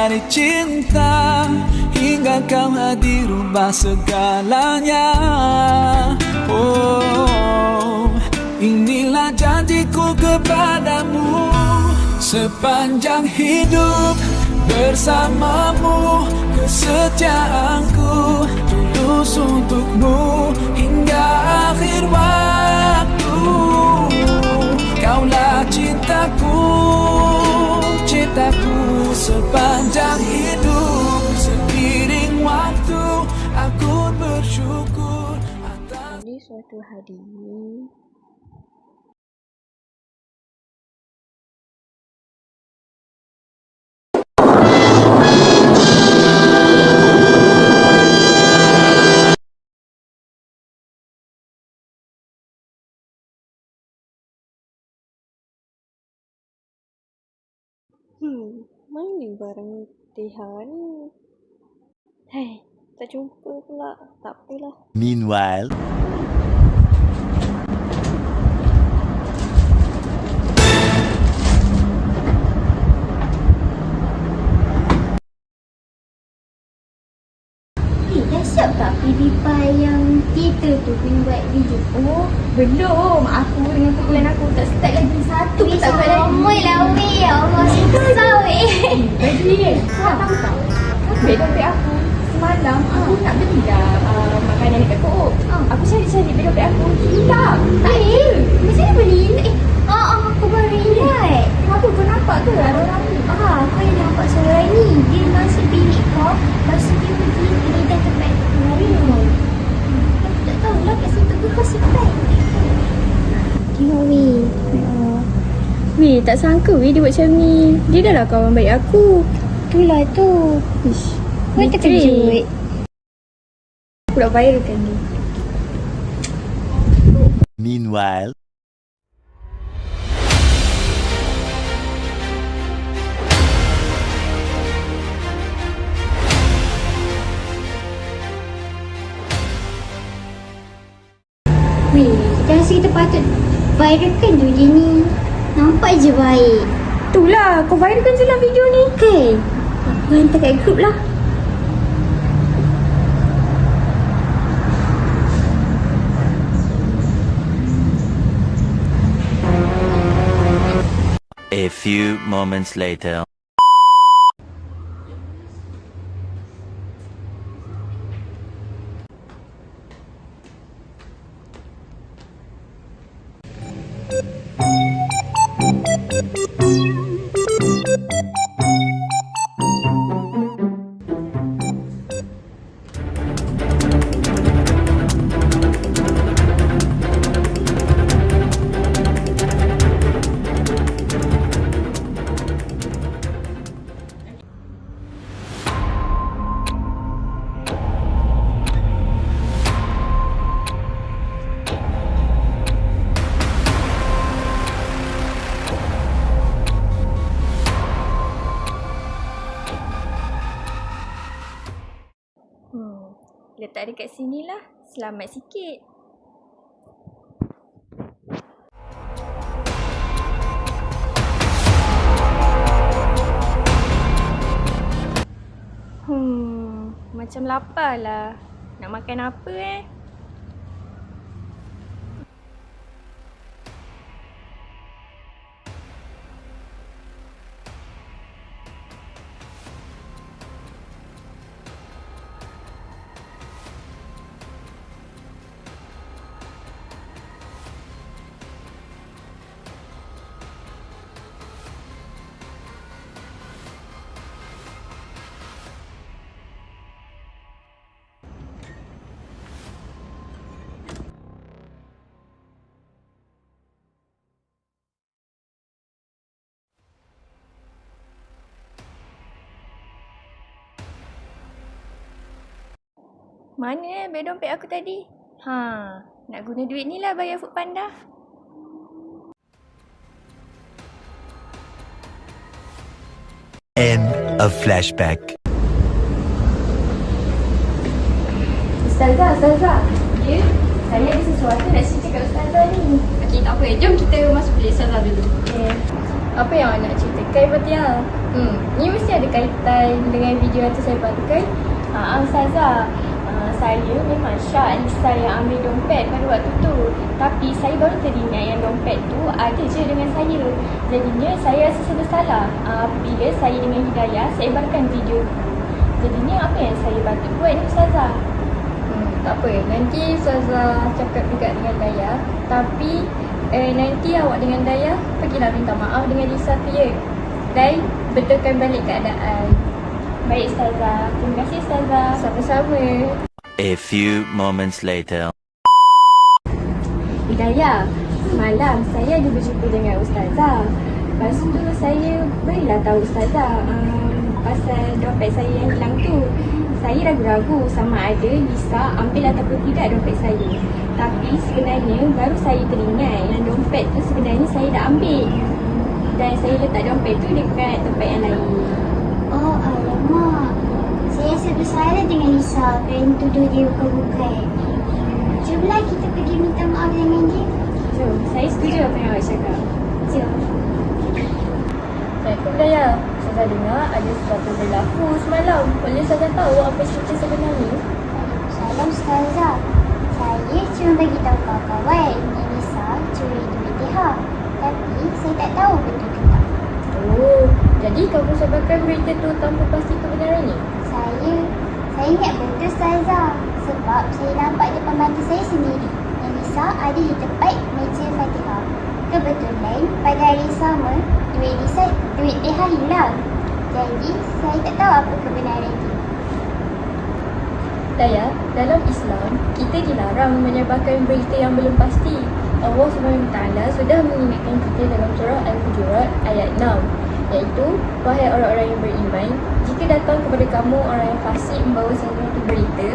dari cinta Hingga kau hadir rubah segalanya. Oh, inilah janjiku kepadamu. Sepanjang hidup bersamamu Kesetiaanku tulus untukmu Hingga akhir waktu. Kaulah cintaku, cintaku Sepanjang hidup. Seiring waktu Aku bersyukur atas Jadi suatu hari Hmm, mana barang Teha ni? Hei, tak jumpa pula. Tak apalah. Meanwhile, Eh, dah siap tak PewDiePie yang teater tu punya buat video? Oh, belum. Aku dengan kumpulan aku tak start lagi satu pun tak ke ada orang ni? Ah, yang nampak seorang ni. Dia masuk bilik kau. Tu dia pergi pindah tempat lain. Aku tak tahulah kat situ ke kau simpan. Tengok weh. Weh, tak sangka weh dia buat macam ni. Dia dah lah kawan baik aku. Itulah tu. Ish. Kau terkejut. Aku nak viralkan dia. meanwhile, Weh, kita rasa kita patut viralkan tu dia ni. Nampak je baik. Itulah, kau viralkan je lah video ni. Kan? Aku hantar kat grup lah. a few moments later. Letak dekat sini lah. Selamat sikit. Hmm, macam lapar lah. Nak makan apa eh? Mana eh beg dompet aku tadi? Ha, nak guna duit ni lah bayar food panda. End of flashback. Ustazah, Ustazah. Ya? Saya ada sesuatu nak cerita kat Ustazah ni. Okey, tak apa. Jom kita masuk bilik Ustazah dulu. Okay. Apa yang awak nak ceritakan Fatia? Hmm, ni mesti ada kaitan dengan video yang saya bantu kan? Haa, Ustazah. Saya memang Syah Alisa yang ambil dompet pada waktu tu. Tapi saya baru teringat yang dompet tu ada je dengan saya. Jadinya saya rasa serba salah uh, Bila saya dengan Hidayah, saya ebarkan video tu. Jadinya apa yang saya patut buat ni Ustazah? Hmm, tak apa, nanti Ustazah cakap juga dengan Daya Tapi eh, nanti awak dengan Daya pergilah minta maaf dengan Lisa tu ya. Dan betulkan balik keadaan. Baik Ustazah, terima kasih Ustazah. Sama-sama A few moments later. Hidayah, semalam saya ada berjumpa dengan Ustazah. Lepas tu saya berilah tahu Ustazah um, Pasal dompet saya yang hilang tu. Saya ragu-ragu sama ada Lisa ambil ataupun tidak dompet saya. Tapi sebenarnya baru saya teringat yang dompet tu sebenarnya saya dah ambil. Dan saya letak dompet tu dekat tempat yang lain. Oh, alamak. Saya rasa bersalah dengan Lisa kerana tuduh dia bukan-bukan. Jomlah kita pergi minta maaf dengan dia. Jom, saya setuju apa yang awak cakap Jom. Assalamualaikum Daya Saya dengar ada sesuatu berlaku semalam Boleh saya tahu apa cerita sebenarnya? Salam Ustazah. Saya cuma bagi tahu kawan-kawan yang Lisa curi duit TH. Tapi saya tak tahu betul ke tak. Oh, jadi kamu sebarkan berita tu tanpa pasti kebenarannya? Saya, saya ingat betul Ustazah. Sebab saya nampak depan mata saya sendiri. Yang Lisa ada di tempat meja Fatihah. Kebetulan pada hari sama, duit Lisa, duit TH hilang. Jadi, saya tak tahu apa kebenaran dia. Daya, dalam Islam, kita dilarang menyebarkan berita yang belum pasti. Allah SWT sudah mengingatkan kita dalam surah Al-Hujurat ayat 6 iaitu, Wahai orang-orang yang beriman, jika datang kepada kamu orang yang fasik membawa sesuatu berita,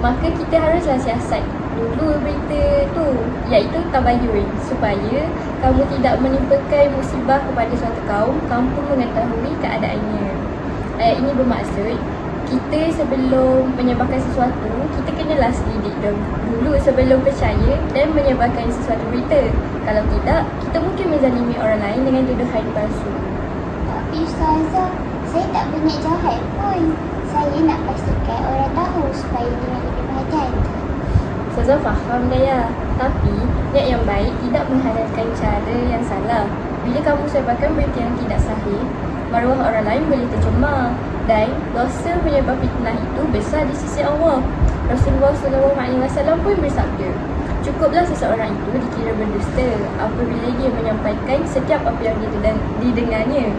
maka kita haruslah siasat dulu berita tu iaitu tabayun supaya kamu tidak menimpakan musibah kepada suatu kaum tanpa mengetahui keadaannya. Ayat ini bermaksud kita sebelum menyebarkan sesuatu, kita kenalah selidik dulu sebelum percaya dan menyebarkan sesuatu berita. Kalau tidak, kita mungkin menzalimi orang lain dengan tuduhan palsu. Ustazah, saya tak berniat jahat pun. Saya nak pastikan orang tahu supaya dia lebih berhati-hati. Ustazah faham dah ya. Tapi, niat yang baik tidak menghalalkan cara yang salah. Bila kamu sebarkan berita yang tidak sahih, maruah orang lain boleh tercemar. Dan dosa menyebar fitnah itu besar di sisi Allah. Rasulullah SAW pun bersabda, Cukuplah seseorang itu dikira berdusta apabila dia menyampaikan setiap apa yang diden- didengarnya.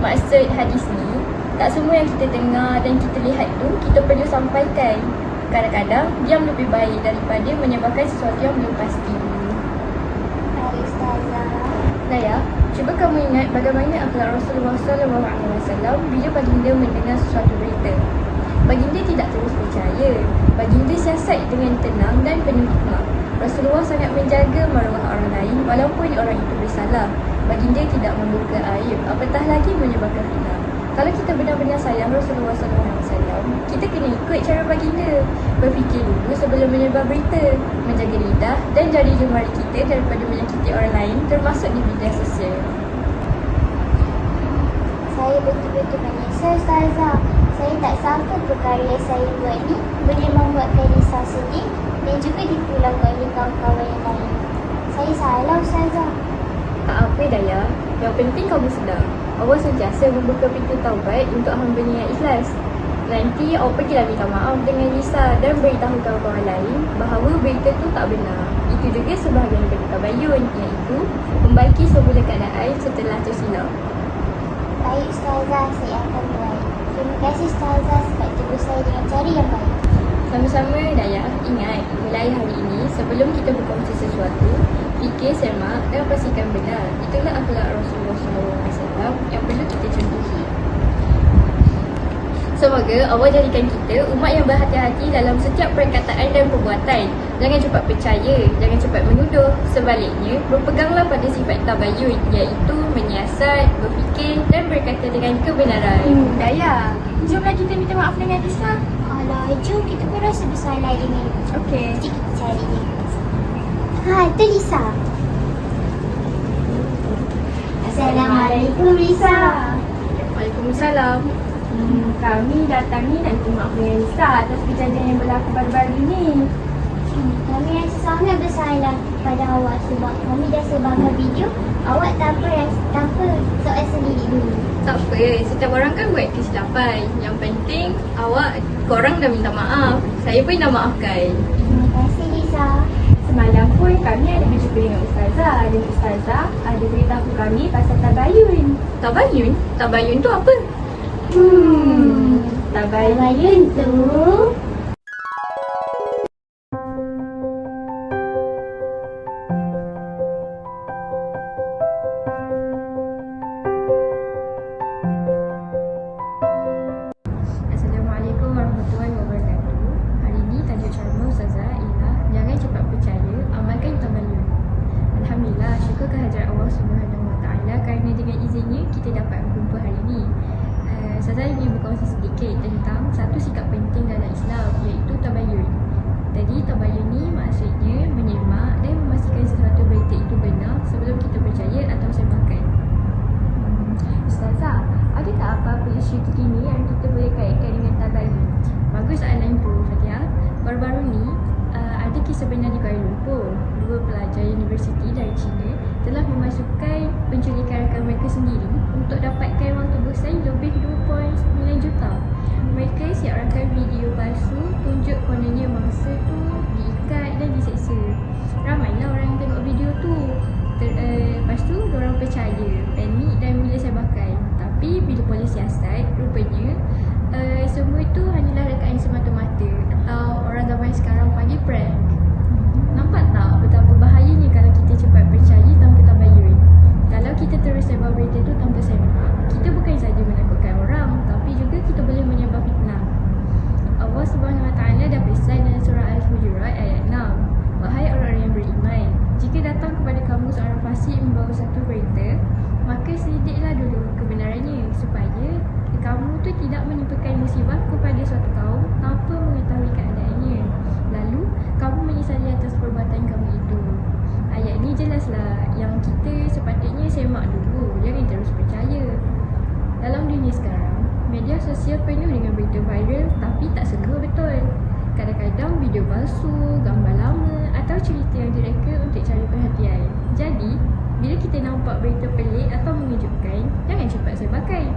Maksud hadis ni, tak semua yang kita dengar dan kita lihat tu kita perlu sampaikan. Kadang-kadang diam lebih baik daripada menyebarkan sesuatu yang belum pasti. Baik Ustazah. Naya, cuba kamu ingat bagaimana akhlak Rasulullah SAW bila baginda mendengar sesuatu berita. Baginda tidak terus percaya. Baginda siasat dengan tenang dan penuh hikmah. Rasulullah sangat menjaga maruah orang lain walaupun orang itu bersalah. Baginda tidak membuka aib, apatah lagi menyebarkan fitnah. Kalau kita benar-benar sayang Rasulullah SAW, kita kena ikut cara baginda. Berfikir dulu sebelum menyebar berita, menjaga lidah dan jari jemari kita daripada menyakiti orang lain termasuk di media sosial. Saya betul-betul menyesal Ustazah. Saya tak sangka perkara yang saya buat ni boleh membuatkan Lisa sedih dan juga dipulangkan oleh kawan-kawan yang lain. Saya salah Ustazah. Yang penting kamu sedar. Allah sentiasa membuka pintu taubat untuk hamba-Nya yang ikhlas. Nanti awak pergilah minta maaf dengan Lisa dan beritahu kawan-kawan lain bahawa berita tu tak benar. Itu juga sebahagian daripada tabayun iaitu membaiki semula keadaan setelah tersilap. Baik Ustazah, saya akan buat. Terima kasih Ustazah sebab tegur saya dengan cara yang baik. Sama-sama Daya, ingat mulai hari ini sebelum kita berkongsi sesuatu, fikir semak dan pastikan benar. Itulah akhlak Rasulullah SAW yang perlu kita contohi. Semoga Allah jadikan kita umat yang berhati-hati dalam setiap perkataan dan perbuatan. Jangan cepat percaya, jangan cepat menuduh. Sebaliknya, berpeganglah pada sifat tabayun iaitu menyiasat, berfikir dan berkata dengan kebenaran. Hmm, Daya, jomlah kita minta maaf dengan Lisa. Alah, jom kita pun rasa bersalah dengan dia. Okey. Kita cari dia. Ha, itu Lisa. Assalamualaikum Risa. Waalaikumsalam. Hmm, kami datang ni nak minta maaf dengan Lisa atas kejadian yang berlaku baru-baru ni. Hmm, Kami rasa sangat bersalah pada awak sebab kami dah sebarkan video. Awak tanpa ras- tanpa soal sendiri dulu. Tak apa, setiap orang kan buat kesilapan. Yang penting awak, korang dah minta maaf. Saya pun dah maafkan. Semalam pun kami ada berjumpa dengan Ustazah dan Ustazah ada beritahu kami pasal tabayun. Tabayun? Tabayun tu apa? Hmm, tabayun. Tabayun tu penculikan rakam mereka sendiri dulu, jangan terus percaya. Dalam dunia sekarang, media sosial penuh dengan berita viral tapi tak semua betul. Kadang-kadang video palsu, gambar lama atau cerita yang direka untuk cari perhatian. Jadi, bila kita nampak berita pelik atau mengejutkan, jangan cepat sebarkan.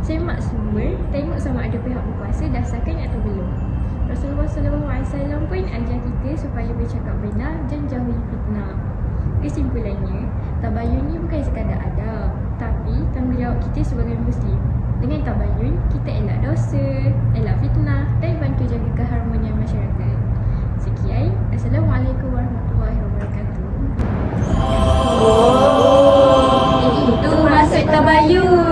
Semak sumber, tengok sama ada pihak berkuasa dasarkan atau belum. Rasulullah SAW pun ajar kita supaya bercakap benar dan jauhi fitnah. Kesimpulannya, tabayun ni bukan sekadar ada tapi tanggungjawab kita sebagai muslim. Dengan tabayun kita elak dosa elak fitnah dan bantu jaga keharmonian masyarakat. Sekian. Assalamualaikum warahmatullahi wabarakatuh. Oh, oh. Itu maksud tabayun